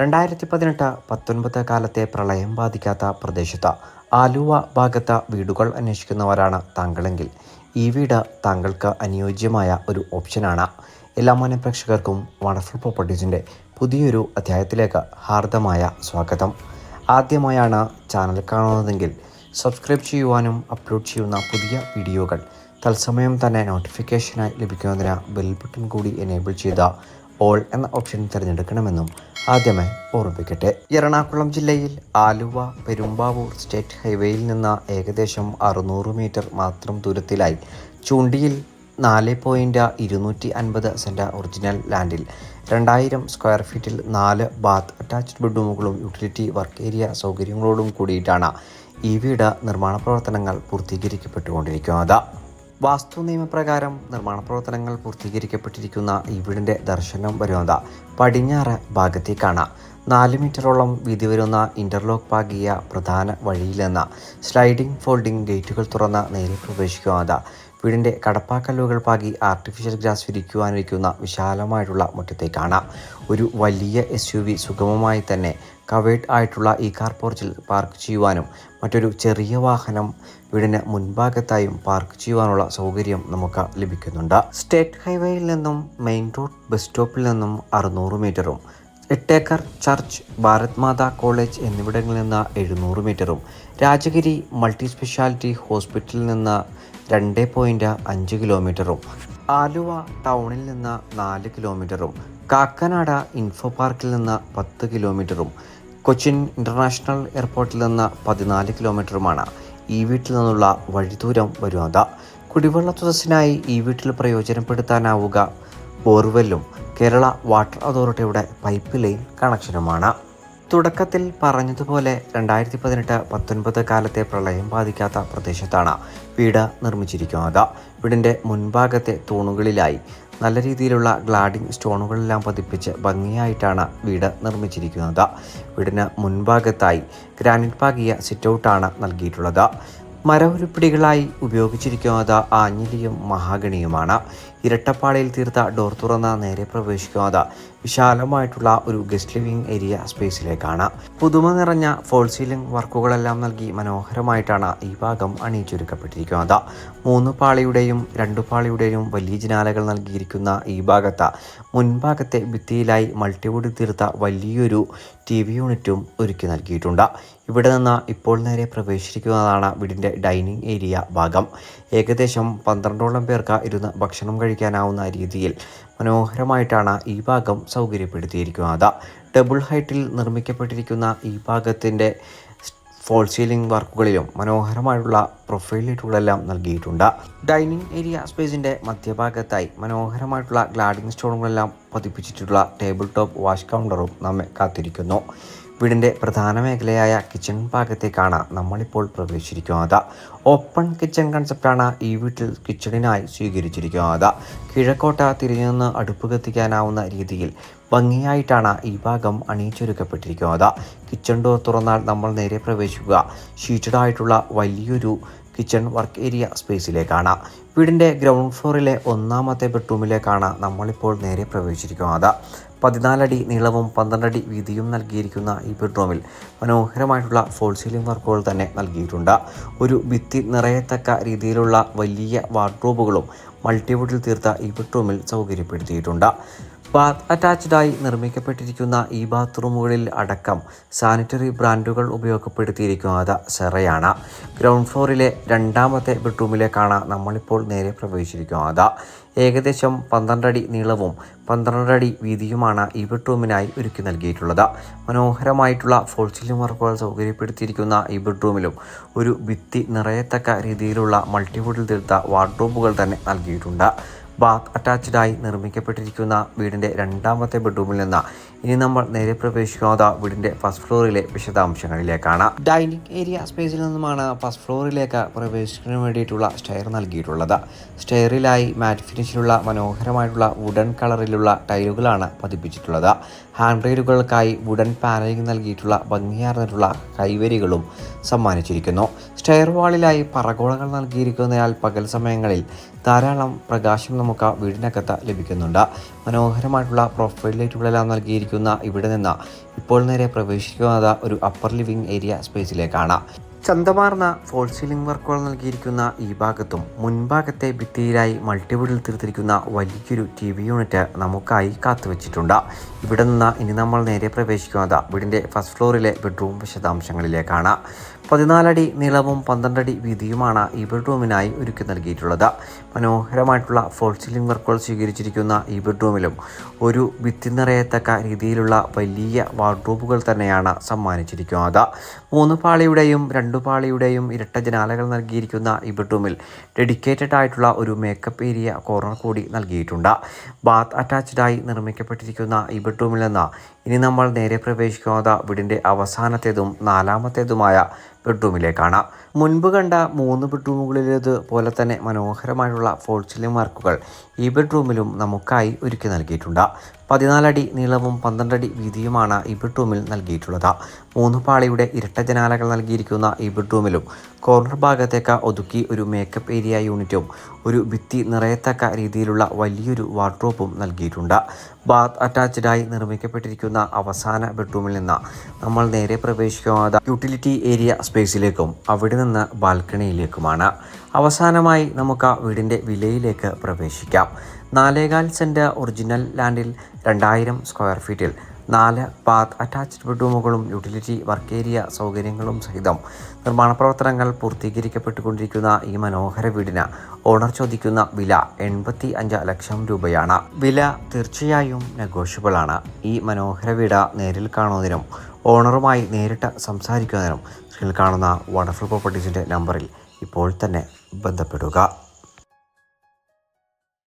രണ്ടായിരത്തി പതിനെട്ട് പത്തൊൻപത് കാലത്തെ പ്രളയം ബാധിക്കാത്ത പ്രദേശത്ത് ആലുവ ഭാഗത്ത് വീടുകൾ അന്വേഷിക്കുന്നവരാണ് താങ്കളെങ്കിൽ. ഈ വീട് താങ്കൾക്ക് അനുയോജ്യമായ ഒരു ഓപ്ഷനാണ്. എല്ലാ മാന്യ പ്രേക്ഷകർക്കും വണ്ടർഫുൾ പ്രോപ്പർട്ടീസിന്റെ പുതിയൊരു അധ്യായത്തിലേക്ക് ഹാർദമായ സ്വാഗതം. ആദ്യമായാണ് ചാനൽ കാണുന്നതെങ്കിൽ സബ്സ്ക്രൈബ് ചെയ്യുവാനും അപ്ലോഡ് ചെയ്യുന്ന പുതിയ വീഡിയോകൾ തത്സമയം തന്നെ നോട്ടിഫിക്കേഷനായി ലഭിക്കുന്നതിന് ബെൽ ബട്ടൺ കൂടി എനേബിൾ ചെയ്ത ഓൾ എന്ന ഓപ്ഷൻ തിരഞ്ഞെടുക്കണമെന്നും ആദ്യമേ ഓർമ്മിപ്പിക്കട്ടെ. എറണാകുളം ജില്ലയിൽ ആലുവ പെരുമ്പാവൂർ സ്റ്റേറ്റ് ഹൈവേയിൽ നിന്ന് ഏകദേശം അറുന്നൂറ് മീറ്റർ മാത്രം ദൂരത്തിലായി. ചൂണ്ടിയിൽ നാല് പോയിന്റ് ഇരുന്നൂറ്റി അൻപത് സെന്റ് ഒറിജിനൽ ലാൻഡിൽ. രണ്ടായിരം സ്ക്വയർ ഫീറ്റിൽ നാല് ബാത്ത് അറ്റാച്ച്ഡ് ബെഡ്റൂമുകളും യൂട്ടിലിറ്റി വർക്ക് ഏരിയ സൗകര്യങ്ങളോടും കൂടിയിട്ടാണ് ഈ വീട് നിർമ്മാണ പ്രവർത്തനങ്ങൾ പൂർത്തീകരിക്കപ്പെട്ടുകൊണ്ടിരിക്കുന്നത്. വാസ്തു നിയമപ്രകാരം നിർമ്മാണ പ്രവർത്തനങ്ങൾ പൂർത്തീകരിക്കപ്പെട്ടിരിക്കുന്ന ഈ വീടിന്റെ ദർശനം വരുന്നത് പടിഞ്ഞാറ് ഭാഗത്തേക്കാണ്. നാല് മീറ്ററോളം വീതി വരുന്ന ഇന്റർലോക്ക് പാകിയ പ്രധാന വഴിയിൽ നിന്ന് സ്ലൈഡിംഗ് ഫോൾഡിംഗ് ഗേറ്റുകൾ തുറന്ന് നേരെ പ്രവേശിക്കുന്നത്. വീടിന്റെ കടപ്പാക്കല്ലുകൾ പാകി ആർട്ടിഫിഷ്യൽ ഗ്രാസ് വിരിക്കുവാനിരിക്കുന്ന വിശാലമായിട്ടുള്ള മുറ്റത്തേക്കാണ്. ഒരു വലിയ എസ് യു വി സുഗമമായി തന്നെ കവേഡ് ആയിട്ടുള്ള ഈ കാർ പോർച്ചിൽ പാർക്ക് ചെയ്യുവാനും മറ്റൊരു ചെറിയ വാഹനം വീടിന് മുൻഭാഗത്തായും പാർക്ക് ചെയ്യുവാനുള്ള സൗകര്യം നമുക്ക് ലഭിക്കുന്നുണ്ട്. സ്റ്റേറ്റ് ഹൈവേയിൽ നിന്നും മെയിൻ റോഡ് ബസ് സ്റ്റോപ്പിൽ നിന്നും അറുന്നൂറ് മീറ്ററും എട്ടേക്കർ ചർച്ച് ഭാരത് മാതാ കോളേജ് എന്നിവിടങ്ങളിൽ നിന്ന് എഴുന്നൂറ് മീറ്ററും രാജഗിരി മൾട്ടി സ്പെഷ്യാലിറ്റി ഹോസ്പിറ്റലിൽ നിന്ന് രണ്ട് പോയിന്റ് അഞ്ച് കിലോമീറ്ററും ആലുവ ടൗണിൽ നിന്ന് നാല് കിലോമീറ്ററും കാക്കനാട ഇൻഫോ പാർക്കിൽ നിന്ന് പത്ത് കിലോമീറ്ററും കൊച്ചിൻ ഇന്റർനാഷണൽ എയർപോർട്ടിൽ നിന്ന് പതിനാല് കിലോമീറ്ററുമാണ് ഈ വീട്ടിൽ നിന്നുള്ള വഴിദൂരം വരുന്നത് കുടിവെള്ള തുടസ്സിനായി ഈ വീട്ടിൽ പ്രയോജനപ്പെടുത്താനാവുക. ബോർവെല്ലും കേരള വാട്ടർ അതോറിറ്റിയുടെ പൈപ്പ് ലൈൻ കണക്ഷനുമാണ്. തുടക്കത്തിൽ പറഞ്ഞതുപോലെ രണ്ടായിരത്തി പതിനെട്ട് പത്തൊൻപത് കാലത്തെ പ്രളയം ബാധിക്കാത്ത പ്രദേശത്താണ് വീട് നിർമ്മിച്ചിരിക്കുന്നത്. വീടിന്റെ മുൻഭാഗത്തെ തൂണുകളിലായി നല്ല രീതിയിലുള്ള ഗ്ലാഡിംഗ് സ്റ്റോണുകളെല്ലാം പതിപ്പിച്ച് ഭംഗിയായിട്ടാണ് വീട് നിർമ്മിച്ചിരിക്കുന്നത്. വീടിന് മുൻഭാഗത്തായി ഗ്രാനൈറ്റ് പാകിയ സിറ്റൗട്ടാണ് നൽകിയിട്ടുള്ളത്. മരവുരുപ്പിടികളായി ഉപയോഗിച്ചിരിക്കുന്നത് ആഞ്ഞിലിയും മഹാഗണിയുമാണ്. ഇരട്ടപ്പാളയിൽ തീർത്ത ഡോർ തുറന്ന നേരെ പ്രവേശിക്കുന്നത് വിശാലമായിട്ടുള്ള ഒരു ഗസ്റ്റ് ലിവിംഗ് ഏരിയ സ്പേസിലേക്കാണ്. പുതുമ നിറഞ്ഞ ഫോൾ സീലിംഗ് വർക്കുകളെല്ലാം നൽകി മനോഹരമായിട്ടാണ് ഈ ഭാഗം അണിയിച്ചൊരുക്കപ്പെട്ടിരിക്കുന്നത്. മൂന്ന് പാളിയുടെയും രണ്ടു പാളിയുടെയും വലിയ ജനാലകൾ നൽകിയിരിക്കുന്ന ഈ ഭാഗത്ത് മുൻഭാഗത്തെ ഭിത്തിയിലായി മൾട്ടിവുഡ് തീർത്ത വലിയൊരു ടി വി യൂണിറ്റും ഒരുക്കി നൽകിയിട്ടുണ്ട്. ഇവിടെ നിന്ന് ഇപ്പോൾ നേരെ പ്രവേശിക്കുന്നതാണ് വീടിന്റെ ഡൈനിങ് ഏരിയ ഭാഗം. ഏകദേശം പന്ത്രണ്ടോളം പേർക്ക് ഇരുന്ന് ഭക്ഷണം കഴിക്കാനാവുന്ന രീതിയിൽ മനോഹരമായിട്ടാണ് ഈ ഭാഗം സൗകര്യപ്പെടുത്തിയിരിക്കുന്നത്. ഡബിൾ ഹൈറ്റിൽ നിർമ്മിക്കപ്പെട്ടിരിക്കുന്ന ഈ ഭാഗത്തിന്റെ ഫോൾ സീലിംഗ് വർക്കുകളിലും മനോഹരമായിട്ടുള്ള പ്രൊഫൈൽ ലൈറ്റുകളെല്ലാം നൽകിയിട്ടുണ്ട്. ഡൈനിങ് ഏരിയ സ്പേസിന്റെ മധ്യഭാഗത്തായി മനോഹരമായിട്ടുള്ള ഗ്ലാഡിംഗ് സ്റ്റോണുകളെല്ലാം പതിപ്പിച്ചിട്ടുള്ള ടേബിൾ ടോപ്പ് വാഷ് കൗണ്ടറും നമ്മെ കാത്തിരിക്കുന്നു. വീടിന്റെ പ്രധാന മേഖലയായ കിച്ചൺ ഭാഗത്തേക്കാണ് നമ്മളിപ്പോൾ പ്രവേശിച്ചിരിക്കുന്നത്. ഓപ്പൺ കിച്ചൺ കൺസെപ്റ്റാണ് ഈ വീട്ടിൽ കിച്ചണിനായി സ്വീകരിച്ചിരിക്കുന്നത്. കിഴക്കോട്ട തിരിഞ്ഞു നിന്ന് അടുപ്പ് കത്തിക്കാനാവുന്ന രീതിയിൽ ഭംഗിയായിട്ടാണ് ഈ ഭാഗം അണിയിച്ചൊരുക്കപ്പെട്ടിരിക്കുന്നത്. കിച്ചൺ ഡോർ തുറന്നാൽ നമ്മൾ നേരെ പ്രവേശിക്കുക. ഷീറ്റഡായിട്ടുള്ള വലിയൊരു കിച്ചൺ വർക്ക് ഏരിയ സ്പേസിലേക്കാണ്. വീടിന്റെ ഗ്രൗണ്ട് ഫ്ലോറിലെ ഒന്നാമത്തെ ബെഡ്റൂമിലേക്കാണ് നമ്മളിപ്പോൾ നേരെ പ്രവേശിച്ചിരിക്കുന്നത്. പതിനാലടി നീളവും പന്ത്രണ്ടടി വീതിയും നൽകിയിരിക്കുന്ന ഈ ബെഡ്റൂമിൽ മനോഹരമായിട്ടുള്ള ഫോൾ സീലിംഗ് വർക്കുകൾ തന്നെ നൽകിയിട്ടുണ്ട്. ഒരു ഭിത്തി നിറയത്തക്ക രീതിയിലുള്ള വലിയ വാർഡ്രോബുകളും മൾട്ടിവുഡിൽ തീർത്ത ഈ ബെഡ്റൂമിൽ സൗകര്യപ്പെടുത്തിയിട്ടുണ്ട്. ബാത്ത് അറ്റാച്ച്ഡായി നിർമ്മിക്കപ്പെട്ടിരിക്കുന്ന ഈ ബാത്റൂമുകളിൽ അടക്കം സാനിറ്ററി ബ്രാൻഡുകൾ ഉപയോഗപ്പെടുത്തിയിരിക്കുന്നത് സെറയാണ്. ഗ്രൗണ്ട് ഫ്ലോറിലെ രണ്ടാമത്തെ ബെഡ്റൂമിലേക്കാണ് നമ്മളിപ്പോൾ നേരെ പ്രവേശിച്ചിരിക്കുന്നത്. ഏകദേശം പന്ത്രണ്ടടി നീളവും പന്ത്രണ്ടടി വീതിയുമാണ് ഈ ബെഡ്റൂമിനായി ഒരുക്കി നൽകിയിട്ടുള്ളത്. മനോഹരമായിട്ടുള്ള ഫോൾ സീലിംഗ് വർക്കുകൾ സൗകര്യപ്പെടുത്തിയിരിക്കുന്ന ഈ ബെഡ്റൂമിലും ഒരു ഭിത്തി നിറയത്തക്ക രീതിയിലുള്ള മൾട്ടിവുഡിൽ തീർത്ത വാർഡ്രോബുകൾ തന്നെ നൽകിയിട്ടുണ്ട്. ബാത്ത് അറ്റാച്ച്ഡായി നിർമ്മിക്കപ്പെട്ടിരിക്കുന്ന വീടിന്റെ രണ്ടാമത്തെ ബെഡ്റൂമിൽ നിന്ന് ഇനി നമ്മൾ നേരെ പ്രവേശിക്കുന്നത് വീടിന്റെ ഫസ്റ്റ് ഫ്ലോറിലെ വിശദാംശങ്ങളിലേക്കാണ്. ഡൈനിങ് ഏരിയ സ്പേസിൽ നിന്നുമാണ് ഫസ്റ്റ് ഫ്ലോറിലേക്ക് പ്രവേശിക്കുന്നതിന് വേണ്ടിയിട്ടുള്ള സ്റ്റെയർ നൽകിയിട്ടുള്ളത്. സ്റ്റെയറിലായി മാറ്റ് ഫിനിഷിലുള്ള മനോഹരമായിട്ടുള്ള വുഡൻ കളറിലുള്ള ടൈലുകളാണ് പതിപ്പിച്ചിട്ടുള്ളത്. ഹാൻഡ് റെയിലുകൾക്കായി വുഡൻ പാനലിംഗ് നൽകിയിട്ടുള്ള ഭംഗിയാർന്നിട്ടുള്ള കൈവരികളും സമ്മാനിച്ചിരിക്കുന്നു. സ്റ്റെയർ വാളിലായി പറകോളകൾ നൽകിയിരിക്കുന്നതിനാൽ പകൽ സമയങ്ങളിൽ ധാരാളം പ്രകാശം നമുക്ക് വീടിനകത്ത് ലഭിക്കുന്നുണ്ട്. മനോഹരമായിട്ടുള്ള പ്രൊഫൈൽ ലൈറ്റുകളെല്ലാം നൽകിയിരിക്കുന്ന ഇവിടെ നിന്ന് ഇപ്പോൾ നേരെ പ്രവേശിക്കുന്നത് ഒരു അപ്പർ ലിവിംഗ് ഏരിയ സ്പേസിലേക്കാണ് ചന്തമാർന്ന ഫോൾ സീലിംഗ് വർക്കുകൾ നൽകിയിരിക്കുന്ന ഈ ഭാഗത്തും മുൻഭാഗത്തെ ഭിത്തിയിലായി മൾട്ടിവുഡിൽ തീർത്തിരിക്കുന്ന വലിയൊരു ടി വി യൂണിറ്റ് നമുക്കായി കാത്തുവച്ചിട്ടുണ്ട്. ഇവിടെ നിന്ന് ഇനി നമ്മൾ നേരെ പ്രവേശിക്കുന്നത് വീടിന്റെ ഫസ്റ്റ് ഫ്ലോറിലെ ബെഡ്റൂം വിശദാംശങ്ങളിലേക്കാണ്. പതിനാലടി നീളവും പന്ത്രണ്ടടി വീതിയുമാണ് ഈ ബെഡ്റൂമിനായി ഒരുക്കി നൽകിയിട്ടുള്ളത്. മനോഹരമായിട്ടുള്ള ഫോൾ സീലിംഗ് വർക്കുകൾ സ്വീകരിച്ചിരിക്കുന്ന ഈ ബെഡ്റൂമിലും ഒരു ഭിത്തി നിറയത്തക്ക രീതിയിലുള്ള വലിയ വാർഡ്രോബുകൾ തന്നെയാണ് സമ്മാനിച്ചിരിക്കുന്നത്. മൂന്ന് പാളിയുടെയും രണ്ടു പാളിയുടെയും ഇരട്ട ജനാലകൾ നൽകിയിരിക്കുന്ന ഈ ബെഡ്റൂമിൽ ഡെഡിക്കേറ്റഡ് ആയിട്ടുള്ള ഒരു മേക്കപ്പ് ഏരിയ കോർണർ കൂടി നൽകിയിട്ടുണ്ട്. ബാത്ത് അറ്റാച്ച്ഡായി നിർമ്മിക്കപ്പെട്ടിരിക്കുന്ന ഈ ബെഡ്റൂമിൽ നിന്ന് ഇനി നമ്മൾ നേരെ പ്രവേശിക്കുന്നത് വീടിന്റെ അവസാനത്തേതും നാലാമത്തേതുമായ ബെഡ്റൂമിലേക്കാണ്. മുൻപ് കണ്ട മൂന്ന് ബെഡ്റൂമുകളിലേത് പോലെ തന്നെ മനോഹരമായിട്ടുള്ള ഫോൾ മാർക്കുകൾ ഈ ബെഡ്റൂമിലും നമുക്കായി ഒരുക്കി നൽകിയിട്ടുണ്ട്. പതിനാലടി നീളവും പന്ത്രണ്ടടി വീതിയുമാണ് ഈ ബെഡ്റൂമിൽ നൽകിയിട്ടുള്ളത്. മൂന്ന് പാളിയുടെ ഇരട്ട ജനാലകൾ നൽകിയിരിക്കുന്ന ഈ ബെഡ്റൂമിലും കോർണർ ഭാഗത്തേക്ക് ഒതുക്കി ഒരു മേക്കപ്പ് ഏരിയ യൂണിറ്റും ഒരു ഭിത്തി നിറയത്തക്ക രീതിയിലുള്ള വലിയൊരു വാർഡ്രോപ്പും നൽകിയിട്ടുണ്ട്. ബാത്ത് അറ്റാച്ച്ഡായി നിർമ്മിക്കപ്പെട്ടിരിക്കുന്ന അവസാന ബെഡ്റൂമിൽ നിന്ന് നമ്മൾ നേരെ പ്രവേശിക്കാത്ത യൂട്ടിലിറ്റി ഏരിയ സ്പേസിലേക്കും അവിടെ നിന്ന് ബാൽക്കണിയിലേക്കുമാണ്. അവസാനമായി നമുക്ക് ആ വീടിന്റെ വിലയിലേക്ക് പ്രവേശിക്കാം. നാലേകാൽ സെന്റ് ഒറിജിനൽ ലാൻഡിൽ രണ്ടായിരം സ്ക്വയർ ഫീറ്റിൽ നാല് പാത്ത് അറ്റാച്ച്ഡ് ബെഡ്റൂമുകളും യൂട്ടിലിറ്റി വർക്ക് ഏരിയ സൗകര്യങ്ങളും സഹിതം നിർമ്മാണ പ്രവർത്തനങ്ങൾ പൂർത്തീകരിക്കപ്പെട്ടുകൊണ്ടിരിക്കുന്ന ഈ മനോഹര വീടിന് ഓണർ ചോദിക്കുന്ന വില എൺപത്തി അഞ്ച് ലക്ഷം രൂപയാണ്. വില തീർച്ചയായും നെഗോഷ്യബിളാണ്. ഈ മനോഹര വീട് നേരിൽ കാണുന്നതിനും ഓണറുമായി നേരിട്ട് സംസാരിക്കുന്നതിനും സ്ക്രീനിൽ കാണുന്ന വണ്ടർഫുൾ പ്രോപ്പർട്ടീസിന്റെ നമ്പറിൽ ഇപ്പോൾ തന്നെ ബന്ധപ്പെടുക.